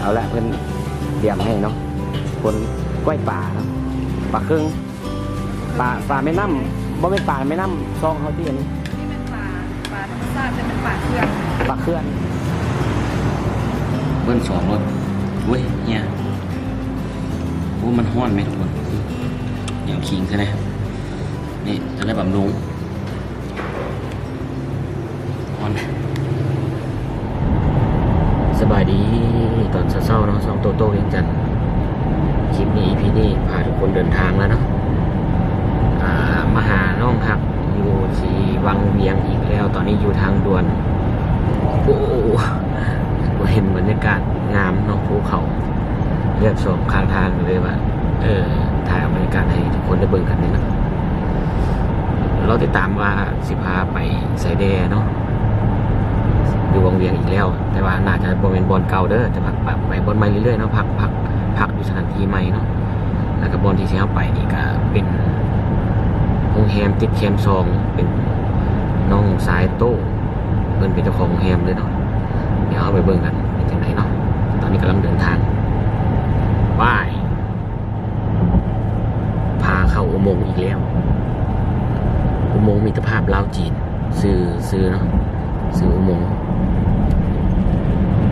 เอาละเพิ่นเตรียมให้เนาะคนกล้วยป่าเนาะปลาครึ่งปลาปลาแม่น้ำบ่เป็นปลาแม่น้ำซองเขาที่อันนี้นี่เป็นปลาปลาธรรมชาติจะเป็นปลาเชือกปลาเคลื่อนเบิ้ลสองรถเว้ยเนี่ยโอ้มันห้อนไหมทุกคนอย่างคิงใช่ไหมนี่จะได้บำรุงห้อนไหม สบายดีตอนเช้าๆเนาะสองโตโต้เวียงจันคลิปนี้ EP นี้พาทุกคนเดินทางแล้วเนาะอ่ามาหาน้องครับอยู่ที่วังเวียงอีกแล้ว ตอนนี้อยู่ทางด่วน โอ้โหเห็นบรรยากาศงามเนาะภูเขาเรียบสองข้างทางเลยว่า เออถ่ายบรรยากาศให้ทุกคนได้เบิ่งกันนี่นะเราติดตามว่าสิพาไปไซเดเนาะ อยู่วงเวียงอีกแล้ว แต่ว่าน่าจะบริเวณบอลเก่าเด้อจะพักไปไปบอลใหม่เรื่อยๆเนาะพักพักพักอยู่สถานที่ใหม่เนาะแล้วก็บอลที่เชียไปนี่ก็เป็นโรงแรมติดแคมซองเป็นน้องสายโต้เพิ่นเป็นเจ้าของโรงแรมเลยเนาะเดี๋ยวเอาไปเบิ่งกันเป็นจังไดเนาะตอนนี้กำลังเดินทางว่ายพาเข้าอุโมงค์อีกแล้ว อุโมงค์มิตรภาพลาวจีนซื้อซื้อเนาะซื้ออุโมงค์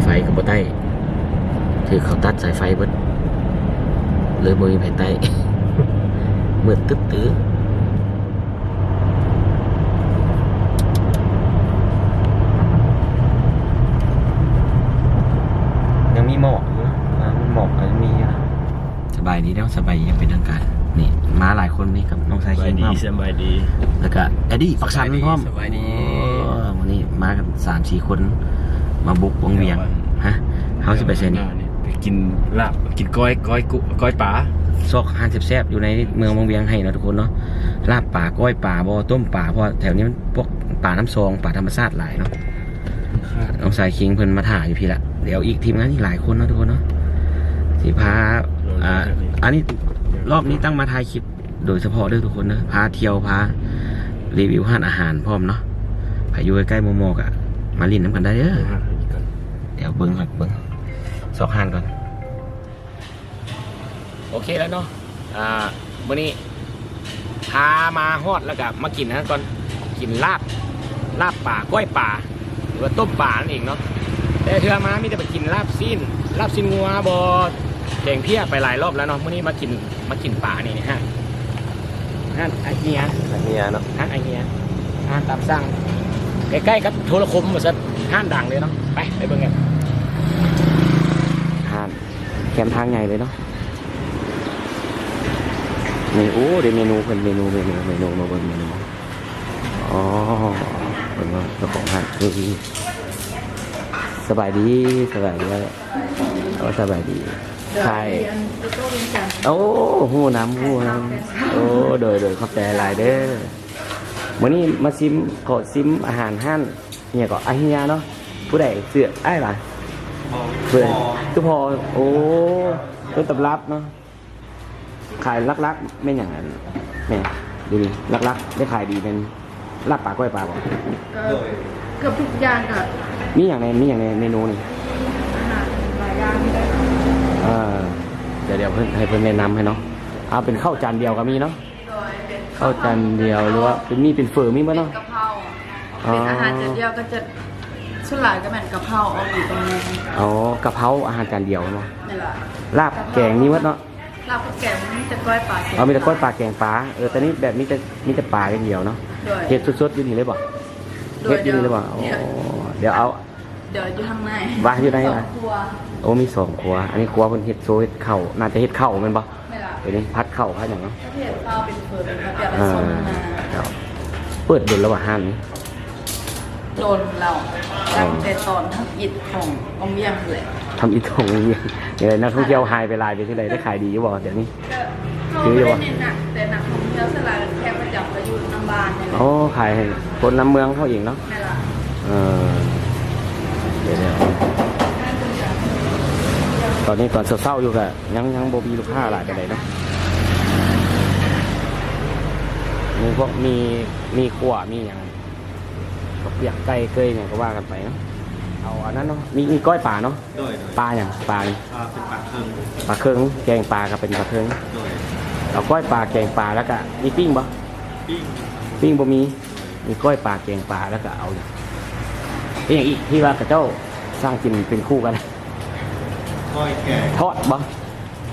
ฟกับบ่ใต้ถือเขาตัดสายไฟเบิดเลยบ่มีไผใต้มืดตึ๊ดตื้อยังมีหมอกอยู่นะอ่าหมอกยังมีอยู่นะสบายดีแล้วสบายดียังเป็นทางการนี่มาหลายคนนี่กับน้องชายสเคีบายยงดีพร้อมสบายดี แล้วก็เอ็ดดี้ปักสันพร้อมสบายดี โอ้วันนี้มากันสามสี่คน มาบุกวงเวียง ฮะเฮาสิไปเซนไปกินลาบกินก้อยก้อยกุก้อยป๋าซอกฮานแซบๆอยู่ในเมืองวงเวียงให้เนาะทุกคนเนาะลาบป่าก้อยป่าบ่ต้มป่าเพราะว่าแถวนี้มันพวกป่าน้ำซองป่าธรรมชาติหลายเนาะน้องสายคิงเพิ่นมาถ่ายอยู่พี่ละเดี๋ยวอีกทีมงานอีกหลายคนเนาะทุกคนเนาะสิพาอ่าอันนี้รอบนี้ตั้งมาถ่ายคลิปโดยเฉพาะเด้อทุกคนนะพาเที่ยวพารีวิวห้านอาหารพร้อมเนาะพาอยู่ใกล้ๆโมโมกอะมาลินน้ำกันได้เด้อ เดี๋ยวเบิ้งก่อนเบิ้งสอกห้านก่อน โอเคแล้วเนาะอ่ามื่อนี้พามาฮอดแล้วก็มากินนะก่อนกินลาบลาบป่าก้อยป่า หรือว่าต้มป่านั่นเองเนาะแต่เธอมามีแต่ไปกินลาบซีนลาบซีนงัวบอแกงเพี้ยไปหลายรอบแล้วเนาะมื่อนี้มากินมากินป่านี่ฮะฮะไอเฮียอันนี้เนาะฮะไอเฮียฮะตามสั่งใกล้ๆกับโทรคมมาสักห้านดังเลยเนาะไปไปเบิ่งกัน ห้านแคมทางใหญ่เลยเนาะนี่โอ้เดี๋ยวเมนูเป็นเมนูเมนูเมนูมาเบิ่งเมนูอ๋อเบิ่งว่าเจ้าของห้านเฮ้ยสบายดีสบายดีแล้วโอ้สบายดีใช่เรียโตโต้เวียงจันทร์โอ้หูน้ำหูน้ำโอ้โดยโดยขอบใจหลายเด้อวันนี้มาซิมขอซิมอาหารห้านเนี่ยก็อาเฮียเนาะผู้ใดเสือไอ้ายล่ะ เพื่อนคือพอโอ้ต้นตำรับเนาะขายลักๆไม่อย่างนั้นแม่ดูดิลักๆได้ขายดีเป็นลาบปลาก้อยปลาบ่ก็เกือบทุกอย่างกับมีอย่างในมีอย่างในเมนูนี่อาหารหลายอย่างเออเดี๋ยวเดี๋ยวเพิ่นให้เพิ่นแนะนำให้เนาะเอาเป็นข้าวจานเดียวก็มีเนาะโดยเป็นข้าวจานเดียวหรือว่าเป็นมีเป็นเฟอร์มีมั้ยเป็นเนาะกะเพราอ๋อเป็นอาหารจานเดียวก็จะ ส่วนหลายก็เป็นกะเพราเอาอยู่ตรงนี้อ๋อกะเพราอาหารจานเดียวเนาะนี่แหละลาบแกงนี่วัดเนาะลาบกับแกงมันจะก้อยปลาเค็มเอามีแต่ก้อยปลาแกงปลาเออแต่นี่แบบมีแต่มีแต่ปลาอย่างเดียวเนาะโดยเฮ็ดสดๆอยู่นี่เลยบ่โดเฮ็ยดอยู่นี่เลยบ่โอ้เดี๋ยวเอาเดี๋ยวอยู่ข้างในวางอยู่ไหนสอะองครัวโอ้มีสองครัว อันนี้ครัวเพิ่นเฮ็ดโซเฮ็ดข้าวน่าจะเฮ็ดข้าวแม่นบ่นี่แหละเดี๋ยวนี้พัดข้าวพัดหยังเนาะถ้าเผ็ดข้าวเป็นเฟิร์นครับเดี๋ยวไปอ่าส่งมาเดี๋ยวเปิดเดือนแล้วว่าห้านนี้ โดนเราตั้งแต่ตอนทักอิดของอมเวียงเลยทำอีทงนี่ยังไงนักท่องเที่ยวหายไปหลายไปที่ไหนได้ขายดีอยู่บ่เดี๋ยวนี้ก็ไม่ได้เน้นหนักแต่หนักของเที่ยวสลายแค่ประจำก็อยู่น้ำบานเนี่ยแหละโอ้ขายให้คนน้ำเมืองเขาเองเนาะนี่นล่ะเออเดี๋ยวๆตอนนี้ตอนเศร้าๆอยู่กะยังยังโบมีลูกค้าหลายไปไหนใดเนาะมีพวกมีมีขั่วมีอย่างก็ เปียกไก่เกยเนี่ยก็ว่ากันไปเนาะเอาเอาอันนั้นเนาะมีมีก้อยปลาเนาะโดยโดยปลาอย่างปลาอ่าเป็นปากเครื่องปลาเคืองแกงปลาก็เป็นปลาเคืองโดยเอาก้อยปลาแกงปลาแล้วก็มีปิ้งบ่ปิ้งปิ้งบ่มีมีก้อยปลาแกงปลาแล้วก็เอาอย่างเป็นอย่างอีกที่ว่ากระเจ้าสร้างกินเป็นคู่กัน ก้อยแก่ทอดบ่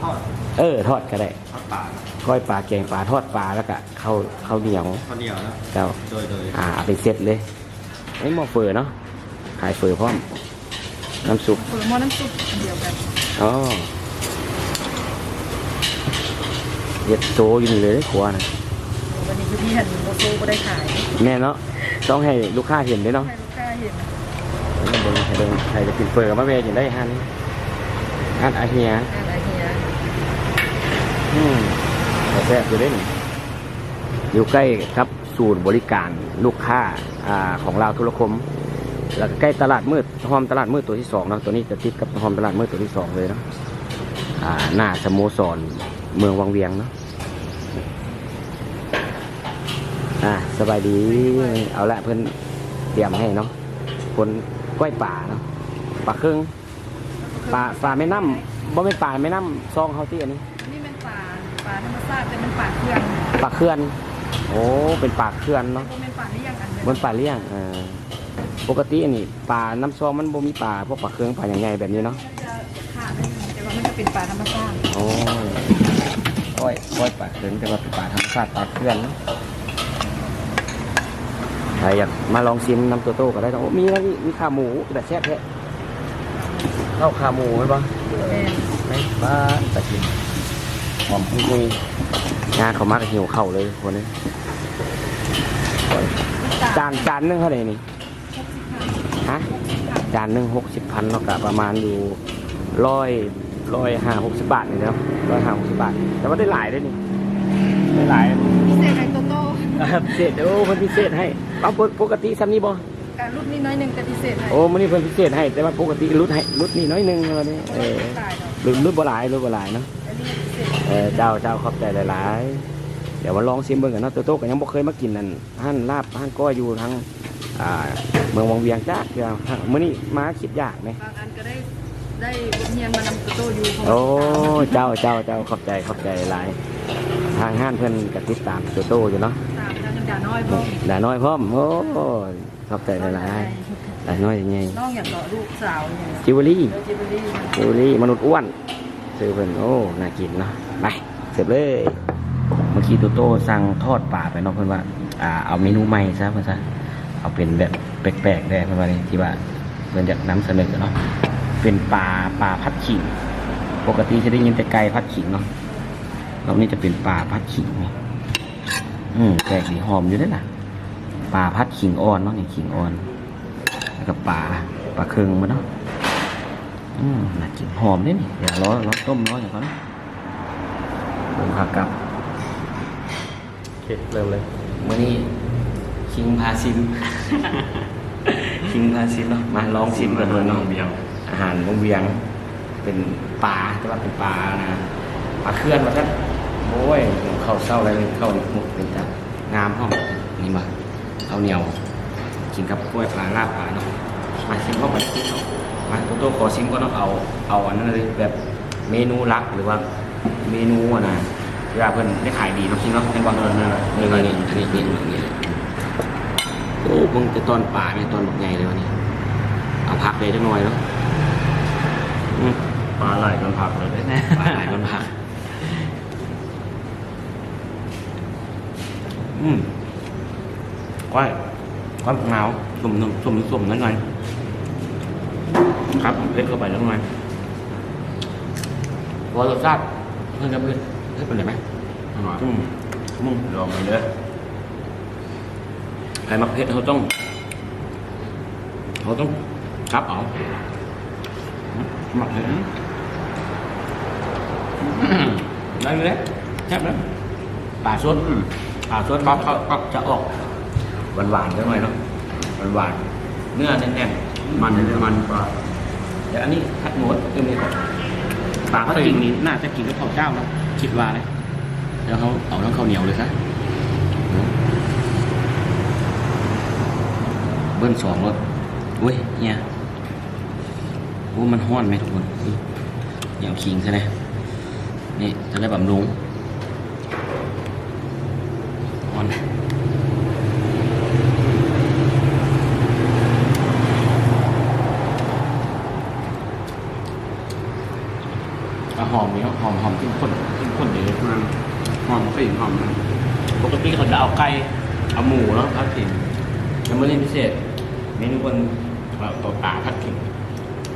ทอดเออทอดก็ได้ทอดปลาก้อยปลาแกงปลาทอดปลาแล้วก็ข้าวข้าวเหนียวข้าวเหนียวนะเจ้าโดยโดยอ่าเอาไปเซ็ตเลย ไอ้หม้อเฟอเนาะขายเฟอพร้อม น้ำซุปผลไม้น้ำซุปอันเดียวกันอ๋อเย็ดโตอยู่นี่เลยเด้อครัวนะวันนี้คือพี่เห็นโลโก้ก็ได้ขายแม่เนาะต้องให้ลูกค้าเห็นด้วยเนาะให้ลูกค้าเห็นให้เบิ่งให้เบิ่งใครจะกินเฟอกับมะเวกินได้ฮันฮันอาเฮียอะไรเฮียอืมแต่แซ่บอยู่เด้นอยู่ใกล้ครับ ศูนย์บริการลูกค้าอ่าของเราวธุรคม แล้วก็ใกล้ตลาดมืดหอมตลาดมืดตัวที่สองเนาะตัวนี้จะติดกับหอมตลาดมืดตัวที่สองเลยเนาะอ่าหน้าสโมสรเมืองวังเวียงเนาะอ่าสบายดีเอาละเพื่อนเตรียมให้เนาะคนกล้วยป่าเนาะปลาครึ่งปลาปลาไม่น้ำบ่เป็นปลาไม่น้ำซองเขาที่อันนี้นี่เป็นปลาปลาธรรมชาติแต่เป็นปลาเครื่องปลาเคลื่อน โอ้เป็นปลาเคลื่อนเนาะก็เป็นปลาเลี้ยงอันเดียวบนปลาเลี้ยงอ่าปกติอันนี้ปลาน้ำซองมันบ่มีปลาพวกปลาเครื่องปลาใหญ่ๆแบบนี้เนาะจะขาดได้อยู่แต่ว่ามันจะเป็นปลาธรรมชาติโอ้ยก้อยก้อยปลาเขินแต่ว่าเป็นปลาธรรมชาติปลาเพื่อนเนอะใครอยากมาลองชิมน้ำโตโต้ก็ได้นะโอ้มีนะนี่มีขาหมูแต่แซ่บแท้เข้าขาหมูไหมบ้าง แม่นไม่บ้าแต่กินหอมพุ้ย งานเขามากหิวเข่าวเลยคนนี้จานจานหนึงเท่าไหร่นี่ฮะจานหนึ่งหกสิบพันเนาะกะประมาณอยู่ร้อยร้อยห้าหกสิบบาทนี่เนาะร้อยห้าหกสิบบาท แต่ว่าได้หลายด้วยนี่ได้หลายพิเศษไอโตโต้พิเศษโอ้เพิ่นพิเศษให้เอาปกปกติซ้ำนี้บ่การรุ่นนี้น้อยหนึ่งแต่พิเศษให้โอ้มื้อนี้เพิ่นพิเศษให้แต่ว่าปกติรุดให้รุดนี่น้อยหนึงวันนี้เออตายเนาะรุดรุดบ่หลายรุดบ่หลายเนาะอันนี้พิ เศษเออเจ้าเจ้าขอบใจหลายๆ เดี๋ยวมาลองชิมเบิ่งกันเนาะโตโต้ก็ยังบ่เคยมากินนั่นหั่นลาบหั่นก้อยอยู่ทางอ่าเมืองวังเวียงจ้าเกือมื้อนี้มาคิดยากไหมบางอันก็ได้ได้บทเรียนมานำโตโต้อยู่โอ้เจ้าเจ้าเจ้าขอบใจขอบใจหลายทางห้านเพิ่นก็ติดตามโตโต้อยู่เนาะตามทางด่าน้อยพ่อหลาน้อยพร้อมโอ้ขอบใจหลายๆหลาน้อยยังไงน้องอยากเกาะลูกสาวอย่างเงี้ยจิวเวลรี่เดี๋ยวจิบลี่จิวเวลรี่มนุษย์อ้วน ซื้อเพิ่นโอ้ น่ากินเนาะ ไป เสร็จเลย เมื่อกี้โตโต้สั่งทอดปลาไปเนาะเพิ่อนว่า อ่า เอาเมนูใหม่ซะเพิ่นซะ เอาเป็นแบบแปลกๆได้เพิ่นว่านี่ที่ว่าเพิ่อนอยากนำเสนอเนาะ เป็นปลาปลาพัดขิง ปกติจะได้ยินแต่ไก่พัดขิงเนาะรอบนี้จะเป็นปลาพัดขิงนี่อืมแปลกดีหอมอยู่เด้วยล่ะปลาพัดขิงอ่อนเนาะนี่ขิงอ่อน แล้วก็ปลาปลาเคืองมาเนาะ อืมน่ากินหอมเนี่ยนี่เดี๋ยวรอรอต้มรออย่างก่อนลงผักกับโอเคเริ่มเลยมื่อนี้คิงพาซิม คิงพาซิมเนาะมาลองชิมกันเลยเนาะเบียวอาหารวงเวียง เป็นปลาแต่ว่าเป็นปลานะปลาเคลื่อนมาท่านโอ้ยเข้าวเศร้าอะไรเลยเข้าวหมกเป็นตางามห้องนี่มาข้าวเหนียวกินกับกล้วยปลาลาบปลาเนาะมาชิมเข้าไปชิมเข้า มาโตโต้ขอชิมก็ต้องเอาเอาอันนั้นเลยแบบเมนูลักหรือว่าเมนูอะนะเวลาเพิ่นได้ขายดีเนาะชิมเนาะเป็นวันเออเนอะนี่นี่นี่นี่นี่นี่โอ้มึงจะตอนป่าเนี่ยตอนบักใหญ่เลยวะนี่เอาพักเลยจังหน่อยเนาะปลาไหลกันผักเลยนะปลาไหลายคนพัก อืมก้อยก้อยหนาวสุ่มสุ่มสุ่มสุ่มนิดหน่อย ครับเล็กเข้าไปแล้วหน่อยพอรสชาติเพื่อนกับเพื่อนเพื่อนเป็นไรไหมอืมมึงลองไปเลยใครมักเผ็ดเขาต้องเขาต้องครับเอามักเผ็ดอืมได้เลยแซ่บเลยปลาสดปลาสดเขาเขาเขาจะออกหวานหวานๆด้วยหน่อยเนาะหวานหวานๆเนื้อแน่นๆมันมันปลา เดี๋ยวอันนี้ผัดหมูคือมีก่อนปลาเขาจริงนี่น่าจะกินกับข้าวเจ้าเนาะคิดว่าเลยแล้วเขาเอาทั้งข้าวเหนียวเลยซะเบิ้ลสองรถอุ้ยเนี่ยอ้มันห้อนไหมทุกคนอืมอย่าเอาขิงใช่ไหมนี่จะได้บำรุงห้อนไหม อะห อมนี่หอมหอมขึ้นข้นขึ้นข้นเลยมันหอมกลิ่นหอมมันปกติเขาจะเอาไก่เอาหมูเนาะพัดถิ่นยังไม่เล่นพิเศษเมนูคนเอาตัวป่าพัดถิ่น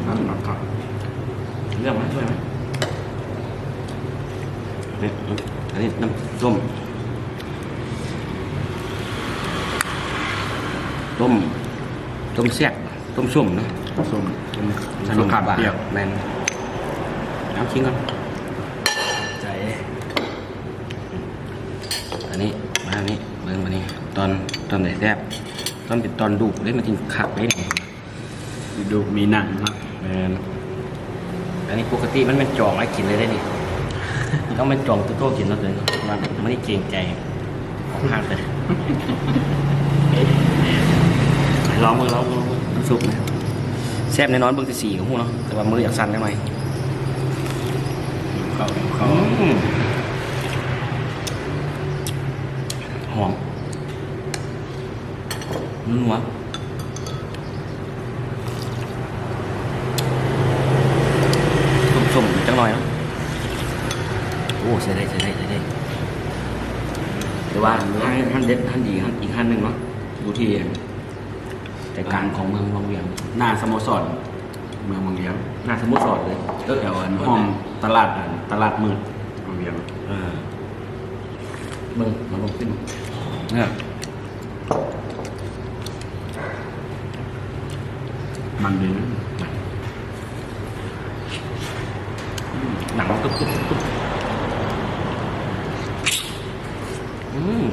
นั่นหมักก่อนเรื่องไหมช่วยไหมเนี่ยอันนี้น้ำส้มต้มต้มแซ่บต้มส้มเนาะส้มต้มใส่มะขามเปียกแมนเอาชิ้นก่อน ใจ อันนี้ มาอันนี้เบิ่งมานี้ตอนตอนไหนแซ่บตอนเป็นตอนดุได้มาทิ้งคักได้เนี่ยดูมีหนังนะแมนอันนี้ปกติมันเป็นจองไว้กินเลยได้นี่ ต้องเป็นจองตัวโตกินแล้วเลยมันไม่ได้เกรงใจของห้างเลยลองมือลองมือลองมือน้ำซุปนะแซ่บแน่นอนเบิ่งที่สี่ของหูเนาะแต่ว่ามืออยากสั่นได้ไหมเขาเขา อืมหอมนัวส้มๆจังหน่อยเนาะโอ้ใส่ได้ใส่ได้ใส่ได้หรือว่าท่านท่านเด็ดท่านดีท่านอีกท่านหนึ่งเนาะอยู่ที่ใจกลางของเมืองวังเวียง หน้าสโมสรเมืองบางเวียง หน้าสมุทรสอดเลยแถวอันห้องตลาดอันตลาดมืดบางเวียงเออมึงมาลงขึ้น เนี่ยมันดีนะหนังตุ๊บตุ๊บตุ๊บอืม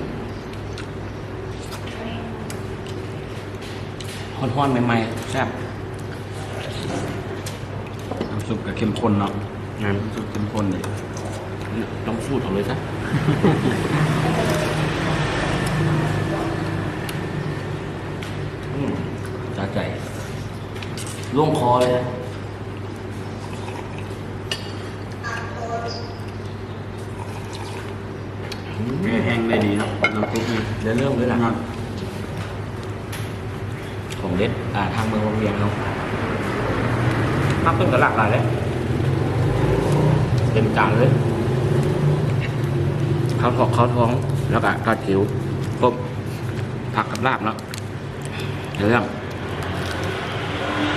ฮ้อนๆใหม่ๆแซ่บน้ำซุปก็เข้มข้นเนาะงั้นน้ำซุปเข้มข้นเลยต้องพูดออกเลยซะอืมสะใจ ล่วงคอเลยนะแห้งได้ดีเนาะน้ำซุปนี่เดี๋ยวเริ่มเลยนะครับของเด็ดอ่าทางเมืองวังเวียงเราภาพต้นกระหลากหลายเลยเต็มจานเลยข้าวทองข้าวท้องแล้วก็กาดผิวครบผักกับลาบแล้วเดี๋ยวเรื่อง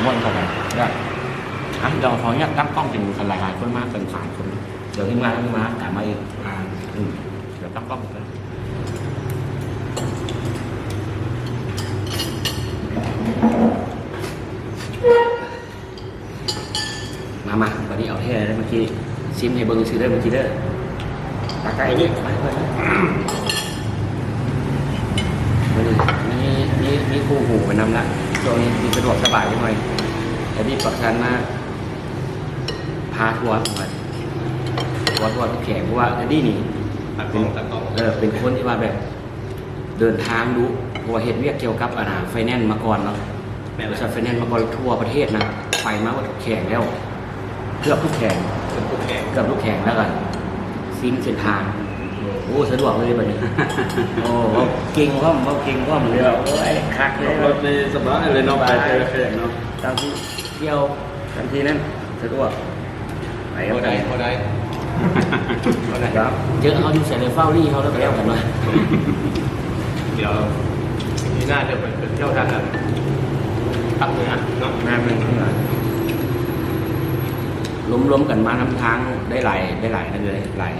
ม้วนเข้าไปได้อะเดี๋ยวขออนุญาตตั้งกล้องเป็นคนหลายคนมากเป็นสามคนเดี๋ยวทีมงานทีมงานแต่มาอีกอ่าอืมเดี๋ยวตั้งกล้องกันมามาวันนี้เอาแท้ได้เมื่อกี้ซิมให้เบิ้งซื้อได้เมื่อกี้เด้อตาไก่นี่ไปไปไปวันนี้มีมีมีคู่หูไปนำละ ช่วงนี้มีสะดวกสบายยังไงแต่ที่ปักชันมาพาทัวร์ไปทัวร์ทัวร์ทุกแขกเพราะว่าอันนี้นี่ตัดกล้องตัดกล้องเออเป็นคนที่ว่าแบบ เดินทางดูเพราะว่าเห็นเวียกเกี่ยวกับอาณาไฟแนนซ์มาก่อนเนาะบริษัทไฟแนนซ์มาก่อนทั่วประเทศนะไปมาว่าทุกแข่งแล้วเกือบทุกแข่งเป็นพวกแขกเกือบทุกแข่งแล้วกันซิมเส้นทาง โอ้สะดวกเลยแบบนี้ โอ้ว่าเก่งว่าว่าเก่งว่าเหมือนเลยโอ้ยคักเลยรถในสบายเลยเนาะไปเจอแขกเนาะตามที่เที่ยวตามที่นั้นสะดวกไปก็ไปพอได้ครับเจอเขาอยู่ใส่เลยเฝ้ารี่เขาแล้วก็แล้วกันมาเดี๋ยวนี่น่าจะไปเที่ยวทางกันภาคเหนือเนาะงานเป็นข้างหลังล้มๆกันมาน้ำทางได้หลายได้หลายนั่นเลยหลาย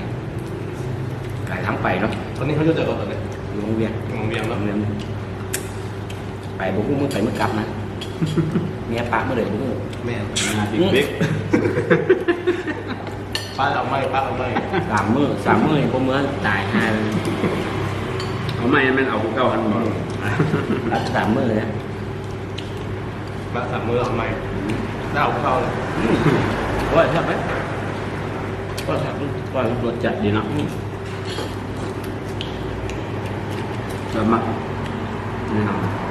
หลายทั้งไปเนาะตอนนี้เขาจะเจอรถอะไรอยู่โรงเรียนโรงเรียนโรเนาะงเรียนไปบุกมือไปมือกลับนะเมียปากเมื่อเลยบุกมือแม่งานบิ๊กบิ๊กป้าเอาไม่ป้าเอาไม่สามมือสามมือพวกเมื่อตายห้าเลยเอาไม่แม่นเอาเก้าพันบาทรับสามมือเลยนะป้าสามมือเอาไม่ได้เอาเข้าเลยว่าทำไหมว่าทำว่ารถจัดดีเนาะ แล้วมา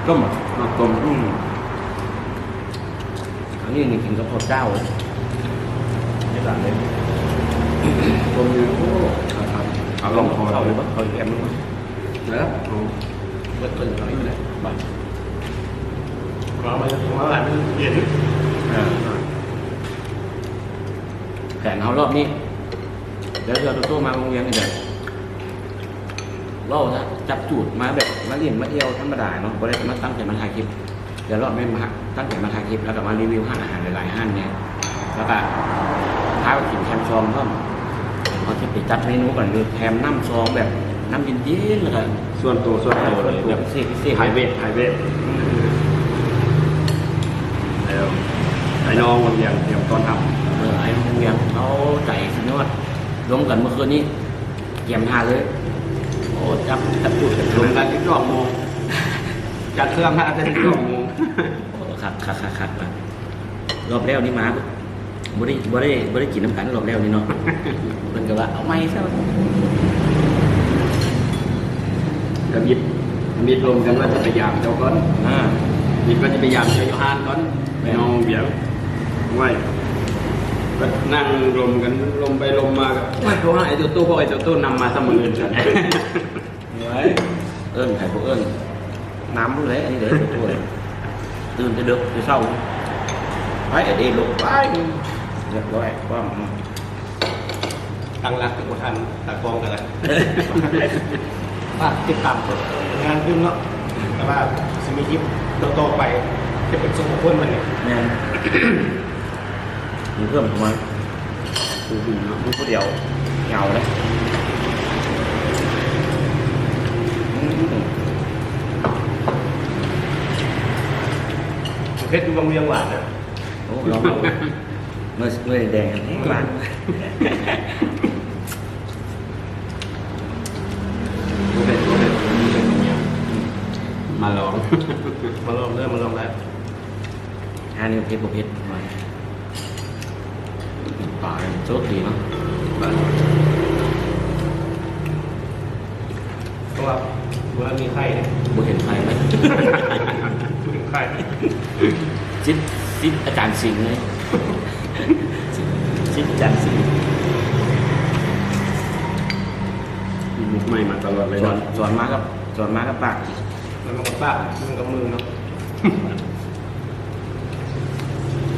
ต้มอะมาต้มอืมออันนี้นี่กินกับข้าวเจ้าเลยในร้านเลยรวมอยู่โอ้เอาลองคอเข้าเลเลยยปะเข้าอยู่แอมเลยปะแล้วเอาเปิดเปิดเขาอยู่เลยบัตรเราไปถึงร้านมันเย็นแผนเขารอบนี้ เดี๋ยวเราตัวมาโรงเรียนนี่เดี๋ยว เราจะจับจูดมาแบบมาเรียนมาเที่ยวธรรมดาเนาะก็ได้มาตั้งใจมาถ่ายคลิปเดี๋ยวรอบนี้มาตั้งใจมาถ่ายคลิปแล้วก็มารีวิวห้างอาหารหลายๆห้างเนี่ยแล้วก็พาไปกินแคมซองเพิ่มเขาจะไปจัดเมนูก่อนคือแคมน้ำซองแบบน้ำเย็นๆแล้วก็ส่วนตัวส่วนตัวเลยแบบพิเศษพิเศษไฮเวทไฮเวทแล้วไอ้น้องมันยังเตรียมต้อนรับเออไอ้โรงเรียนเขาใจสุดยอดรวมกันเมื่อคืนนี้เกี่ยมทาเลย โอ้จับจับจุดกันรวมกันที่สองโมงจัดเครื่องห้าจะถึงสองโมงโอ้ขัดขัดขัดขัดมารอบแล้วนี่มาบ่ได้บ่ได้บ่ได้กินน้ำกันรอบแล้วนี่เนาะมันก็ว่าเอาไม่ซะกับยิบมีรวมกันว่าจะพยายามเจ้าก้อนอ่ายิบก็จะพยายามเจ้าโยฮานก้อนไอ้น้องเบียร์ไว้ นั่งรวมกันลมไปลมมาก็ไม่เพราะว่าไอ้ตัวตู้พวกไอ้ตัวตู้นำมาเสมอกันไว้เอิ้นไข่พวกเอิ้นน้ำรู้เลยอันนี้เดี๋ยวตัวเลยตื่นจะดึกจะเศร้าไปเอ็ดลูกไปเรียบร้อยว่ามันตั้งรักกับทันตะกองกันเลยว่าติดตามงานขึ้นเนาะแต่ว่าสมีคลิปโตๆไปจะเป็นสมบูรณ์มันเนี่ย มีเพิ่มเข้ามดูดีนะดูผู้เดียวเงาเลยเพชรดูบางเรียงหวานนะโอ้ลองเอาเมื่อเมื่อแดงกันแห้งหวานดูเด็ดดูเด็ดมาลอง มาลองเริ่มมาลองแล้วอันนี้เพชรบุเพชรมาป่า โชคดีเนาะเพราะว่าเมื่อมีไข้เนี่ยบุเห็นใครไหม พูดถึงไข้ซิดซิดอาจารย์สิงห์เลยซิดซิดอาจารย์สิงห์มีมุกใหม่มาตลอดเลยสอนเนาะสอนมากับสอนมากับปากมันมันก็ป้ามันกับมือเนาะ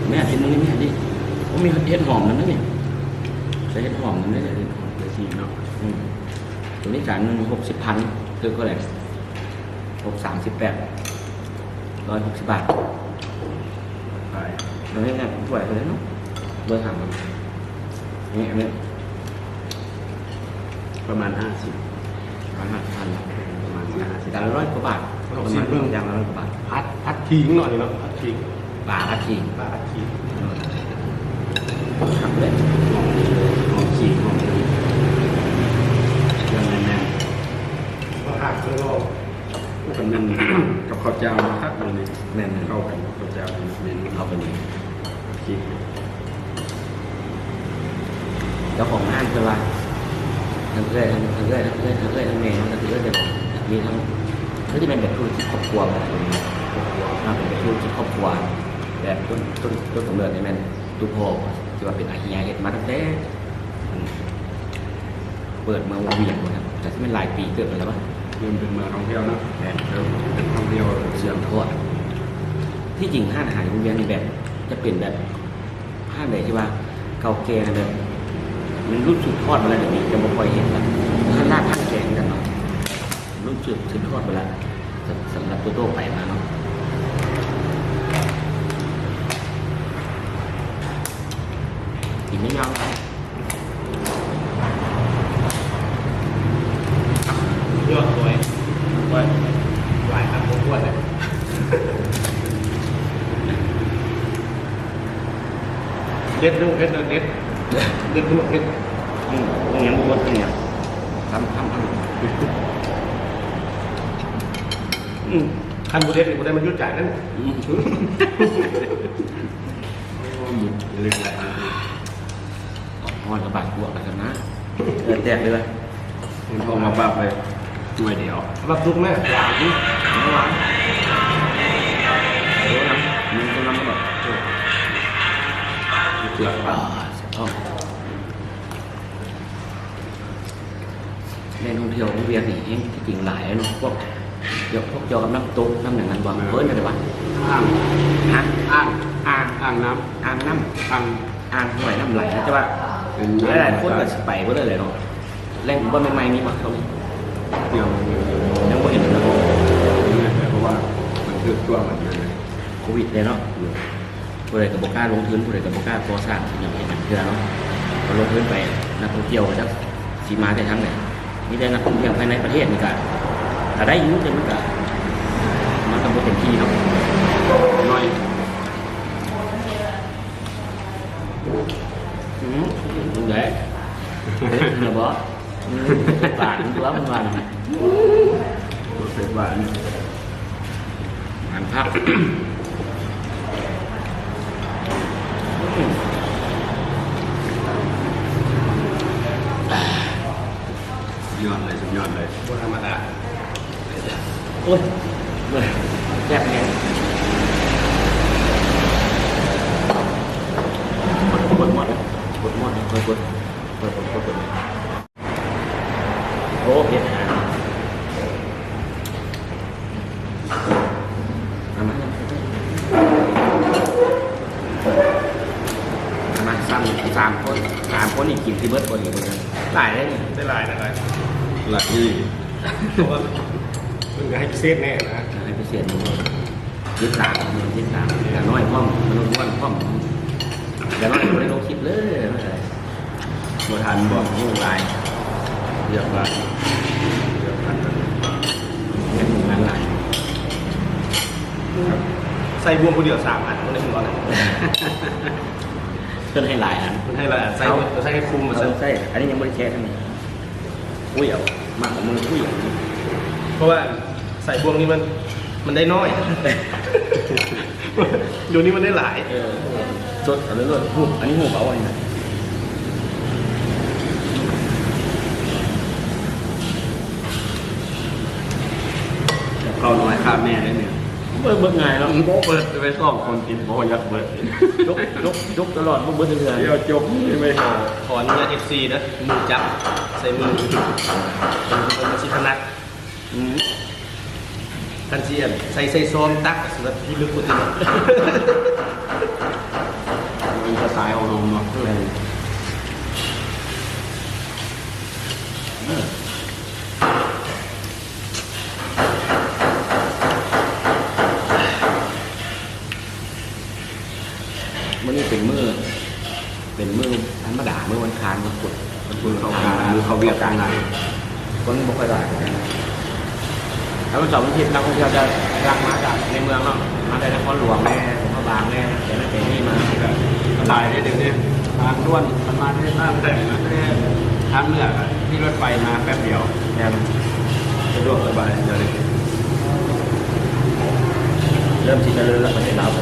แม่เห็นตรงนี้แม่ดิผมมีเห็ดหอมนั่นนะเนี่ย ใช้เห็ดหอมนั่นได้เลยเห็ดหอมไปสีเนาะอืมตัวนี้จานหนึ่งหกสิบพันคือก็แหละหกสามสิบแปดร้อยหกสิบบาทไปตรงนี้เนี่ยผมสวยเลยเนาะเบอร์ถามมันนี่อันนี้ประมาณห้าสิบร้อยห้าสิบพันประมาณห้าสิบจานละร้อยกว่าบาทประมาณอย่างละร้อยกว่าบาทพัดพัดทิ้งหน่อยเนาะพัดทิ้งบาทละทีป้าพัดทิ้งทำเลย หอมขีดหอมดียังแน่นก็หักเครื่องโลกๆกันนั่นกับข้าวเจ้าครับตรงนี้แม่นเข้ากันข้าวเจ้าเมนูเอาไปนี่ขีดเจ้าของร้านคือว่าทั้งเอ้ยทั้งทั้งเอ้ยทั้งเอ้ยทั้งเอ้ยทั้งเมย์ทั้งเอ้ยเดี๋ยวมีทั้งก็จะเป็นแบบธุรกิจครอบครัวแบบนี้ครอบครัวน่าเป็นแบบธุรกิจครอบครัวแบบต้นต้นต้นกำเนิดนี่แม่นตุโพที่ว่าเป็นอาเฮียเฮ็ดมาตั้งแต่ ปิดเมืองวงเวียงนะครับแต่ที่เป็นหลายปีเกิดไปแล้วป่ะเริ่มเป็นเมืองท่องเที่ยวนะแม่นเริ่มเป็นท่องเที่ยวเสื่อมทอดที่จริงห้างอาหารวงเวียนนี่แบบ จะเป็นแบบห้างไหนที่ว่าเก่าแก่แบบมันรุ่นสืบทอดมาแล้วเดี๋ยวนี้จะไม่ค่อยเห็นแล้วข้างล่างข้างแกงกันเนาะรุ่นสืบสืบทอดไปแล้วสำสำหรับตัวโต้ไปมาเนาะกินไม่ยอมครับ ยอดสวยว่าหลายครับผมอ้วนเลย เด็ดลูกเด็ดเด็ดเด็ดลูกเด็ดอืมตรงนี้มันวนตรงเนี้ยทำทำทำอืมคันบุเด็ดนี่บุได้มันยุดจ่ายนั่นอืมลึกแหละหอนกับบาดบวกกันนะแตกเลยว่ะมันพอมาปรับเลยหน่วยเดียวรับลูกแม่หวานไม่หวานโอ้น้ำมันก็น้ำแบบป ลือกอ่าเสียท้องแม่ท่องเที่ยวของเวียงนี่เองที่จริงหลายเนาะพวกเดี๋ยวพวกเกี่ยวกับน้ำตกน้ำอย่างนั้นบ่เพิ่นอะไรวะอ่างฮะอ่างอ่างอ่างน้อ่างน้ำอ่างำอ่างห่วยน้ำไหลนะแต่ว่าเป็นหลายๆคนก็สิไปบ่ได้เลยเนาะแรงผมว่าใหม่ๆนี้บ่เขาเดียวยังบ่เห็นนะเพราะว่ามันคือตัวมันนั่นเลยโควิดเลยเนาะ ผู้ใดก็บ่กล้าลงทุนผู้ใดก็บ่กล้าก่อสร้างอย่างเห็นอย่างเทื่อเนาะพอลงทุนไปนักท่องเที่ยวจะสิมาได้ทั้งไหนมีแต่นักท่องเที่ยวภายในประเทศนี่ก็ถ้าได้ยู่แต่มันก็มันก็บ่เต็มที่เนาะน้อยอืมดูแลเนอะบ่อืมบาทมันตัวมันว่านะเสร็จว่างานภาพย เลยสุดยอดเลยบนธรรมดาโอ้ยเมื่อยแซ่บแน่กดกดหมดกดหมดกดกดกดกดกดกดโอ้เผ็ดอะเอามาเอามาสามสามคนสามคนอีกกินที่เบิร์ดคนอีกคนนึงหลายเลยนี่ได้หลายนะครับ หลักยี่เพราะว่ามันก็ให้พิเศษแน่นะให้พิเศษมันยึดตามมันยึดตามแต่น้อยพ่อมมันอ้วนพ่อมแต่น้อยไม่ได้ลงคลิปเลยไม่ใช่บัวทันบอกนี่ลายเยอะมากเยอะพันกันเป็นหมู่งานลายใส่บวงคนเดียวสามอันคนได้ถึงก่อนนะเพื่อนให้ลายอันมันให้ละใส่ใส่ให้คุมมาใช่ใส่ใช่อันนี้ยังไม่ได้แช่ทั้งนี้ อุ้ยเอามากกว่ามืออุ้ยเอาเพราะว่าใส่บวงนี้มันมันได้น้อย เดี๋ยวนี้มันได้หลายเออสดเอาเลยเลยหูอันนี้หูเบาอันนี้นะเข้าน้อยข้ามแม่ได้เนี่ย เบิกเบิกง่ายแล้วโบเปิดไปซ่อมคนกินโบยักเบิดยกยกยกตลอดเบิกเบิกเถื่อนเดี๋ยวจบไม่พอขออนุญาตเอฟซีนะมือจับใส่มือเป็นมาชิถนัดอืมทันเจียนใส่ใส่ซ้อมตักสำหรับที่ลึกกว่าที่นี่มันจะสายเอาลงเนาะเลย มื่อนี้เป็นมือเป็นมือธรรมดามือวันคานวันพุธ มันคุณเข้างานหรือเขาเวียกกลางงาน คนบ่ค่อยได้ถ้าวันเสาร์วันอาทิตย์นักท่องเที่ยวจะรักมาจากในเมืองเนาะมาได้นครหลวงแน่พระบางแน่แต่นั่นแต่นี่มาลายได้เดี๋ยวนี้ทางด้วนมันมาได้หน้าแต่งนะทางเหนืออะที่รถไฟมาแป๊บเดียวแน่สะดวกสบายเดี๋ยวนี้เริ่มที่จะเริ่มแล้วประเทศลาวไป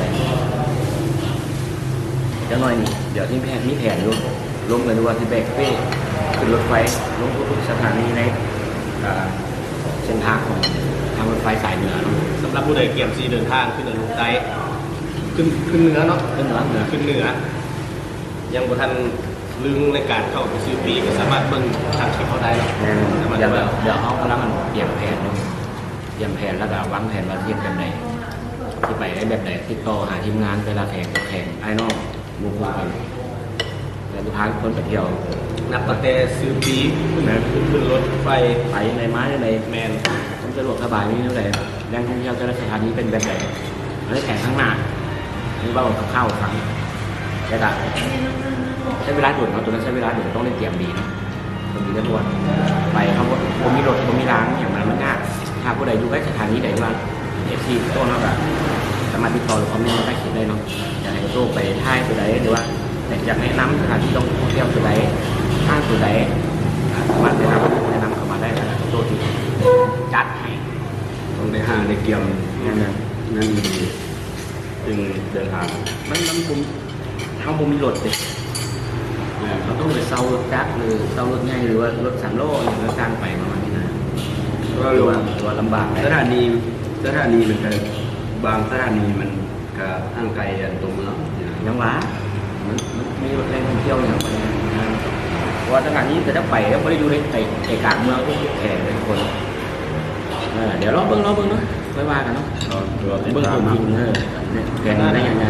จะหน่อยนี่เดี๋ยวที่แผนมีแผนอยู่ลงกันดูว่าที่แบกเป้ขึ้นรถไฟลงทุกๆสถานีในอ่า เส้นทางของทางรถไฟสายเหนือเนาะสำหรับผู้ใดเกี่ยมซีเดินทางขึ้นเหนือลงใต้ขึ้นขึ้นเหนือเนาะขึ้นเหนือเหนือขึ้นเหนือ ยังบ่ทันลึงในการเข้าไปซื้อปีก็สามารถเบิ่งทางคลิปเขาได้เนาะแน่นอนสามารถเดี๋ยวเบิ่งเดี๋ยวเขากำลังมันเตรียมแผนลงเตรียมแผนแล้วก็วางแผนว่าเทียบแบบไหนที่ไปได้แบบไหนติดต่อหาทีมงานเวลาแข่งก็แข่งไอ้น้องหมูคู่กันแล้วทุกครั้งคนไปเที่ยว นับตั้งแต่ซื้อปีขึ้นขึ้นรถไฟไปในไม้ในแมนผมสะดวกสบายนี่เท่าไหร่แรงท่องเที่ยวแต่ละสถานีเป็นแบบไหนอันนี้แข่งข้างหน้านี่ว่ากับข้าวครั้งแต่ก็ใช้เวลาด่วนเนาตัวนั้นใช้เวลาด่วนต้องเล่นเตรียมดีนะต้องดีกันด่วนไปเขาบอกผมมีรถผมมีร้านอย่างนั้นมันยากถ้าผู้ใดอยู่ใกล้สถานีใดว่าเอฟซีตัวเนาะแบบสามารถติดต่อหรือคอมเมนต์มาใกล้เคียงได้เนาะอยากให้โตัวไปท่ายตัวใดหรือว่าอยากแนะนำสถานที่ท่องเที่ยวตัวใด ห้างตัวใดอ่าสามารถแนะนำแนะนำเข้ามาได้นะตัวที่จัดให้ต้องได้ห้างได้เกี่ยมนั่นนะนั่นดีจึงเดินทางมันมันผมเขาบ่มีรถเด็เนี่ยเราต้องไปเซารถจักรหรือเซารถง่ายหรือว่ารถสามล้อหรือว่าทางไปประมาณนี้นะก็หรือรู้ว่าว่าหรือว่าลำบากสถานีสถานีมันก็บางสถานีมันก็ห่างไกลกันตรงเมืองเนี่ยยังหวะมันมันมีแรงท่องเที่ยวอย่างไรนะเพราะ ว่าสถานนี้จะได้ไปแล้วไม่ได้อยู่ในใจใจกลางเมืองก็แข่งเป็นคนเออเดี๋ยวรอเบิ้งรอเบิ้งเนาะค่อยว่ากันเนาะตัวติดเบิ้งตาคมนนะจริงเออแข่งได้ยังไง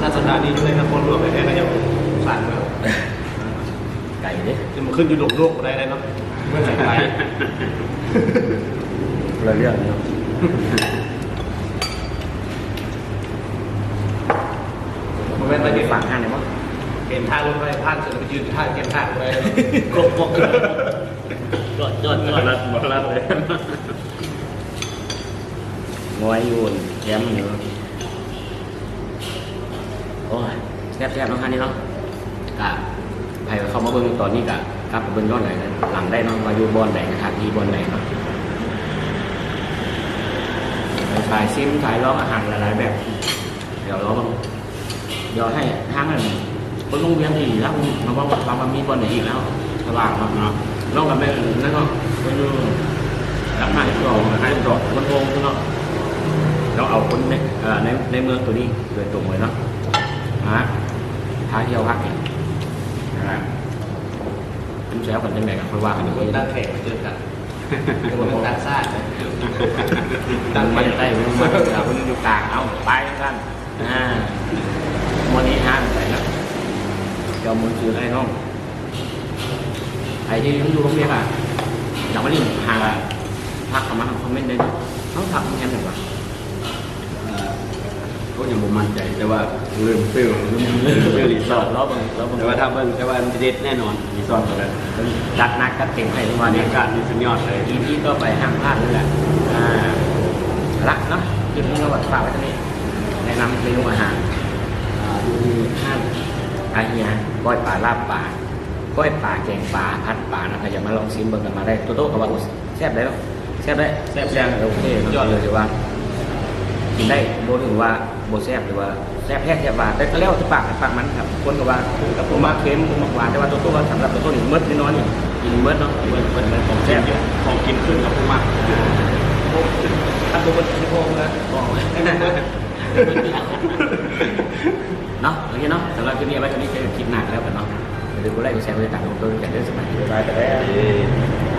ถ้าสถานีอยู่ในนครหลวงแท้ๆก็จะสั่นแล้วไก่เด้จะมาขึ้นอยู่หลงโลกได้เลยเนาะเมื่อไหร่ไปเราเรื่องเนาะมันเป็นไปที่ฝั่งห้างเลยมั้ง เห็นทางรถไฟผ่านเสร็จแล้วไปยืนท่าเก็บทางไว้กบกบจอดจอดจอดรัดบรัดเลยงอยอยู่แคมป์อยู่โอ้ยแซ่บแซ่บๆเนาะคันนี้เนาะกะใครเข้ามาเบิ่งตอนนี้กะกลับไปเบิ่งย้อนไหนนะหลังได้เนาะมาอยู่บอลไหนนะครับที่บอลไหนเนาะไปถ่ายซิมถ่ายร้องอาหารหลายๆแบบ เดี๋ยวเราเดี๋ยวให้ทางนั้น คนโรงเรียนที่แล้วมาบอกว่ามันมีบอลไหนอีกแล้วสว่างเนาะเนาะนอกจากนั้นแล้วก็เป็นรับมาที่เราให้ดอกมันโงเนาะเราเอาคนในในในเมืองตัวนี้โดยตรงเลยเนาะฮะพาเที่ยวพักเนี่ยนะฮะคุณแซวกันยังไงกันค่อยว่ากันดีกว่าตั้งแขกเจอกันเรื่องต่างชาติตั้งมาใต้เมืองมาเราคนอยู่กลางเอาไปกันอ่าวันนี้ห้ามไป เดี๋ยวมึงซื้อให้น้องใครที่ยังอยู่โรงเรียนอะอยากมาเรียนหาพักเข้ามาคอมเมนต์ได้เนาะต้องพักยังไงหนึ่งวะก็ยังบ่มั่นใจแต่ว่าลืมฟิลลืมฟิลรีสอร์ทแล้วบางแล้วบางแต่ว่าถ้าเบิ่งแต่ว่าเด็ดแน่นอนรีสอร์ทตัวนั้นจัดหนักจัดเต็มให้ทุกบวัรนรนี้ยากาศนี่สุดยอดเลยอีพีก็ไปห้างพลาดเลยแหละอ่าละเนาะคลิปนี้เราฝากไว้ตรงนี้แนะนำเมนูอาหารอ่าดูห้างอาเฮีย ก้อยปลาลาบปลาก้อยปลาแกงปลาพัดปลานะใครอยากมาลองชิมเบิ่งกันมาได้โตโต้กับว่าโอ้แซ่บได้แล้วแซ่บได้แซ่บแซ่บโอเคยอดเลยถือว่ากินได้โบถึงว่าโบแซ่บหรือว่าแซ่บแท้แซ่บหวานแต่ก็แล้วที่ปากปากมันครับคนก็ว่ากับผมมาเค็มผมมาหวานแต่ว่าตัวตัวสำหรับตัวตัวนี่เมิดนิดน้อยนี่กินเมิดเนาะเมิดเมิดเมิดของแซ่แซ่บบเยอะของกินขึ้นกับผู้มากถ้าดูบนที่โพงนะบอกเลย เนาะโอเคเนาะสำหรับคลิปนี้เอาไว้ตอนนี้เจอคลิปหนักแล้วกันเนาะอย่าลืมกดไลค์กดแชร์กดติดตามกดติดตามด้วยกันด้วยสมัยบ๊ายบายไปแล้ว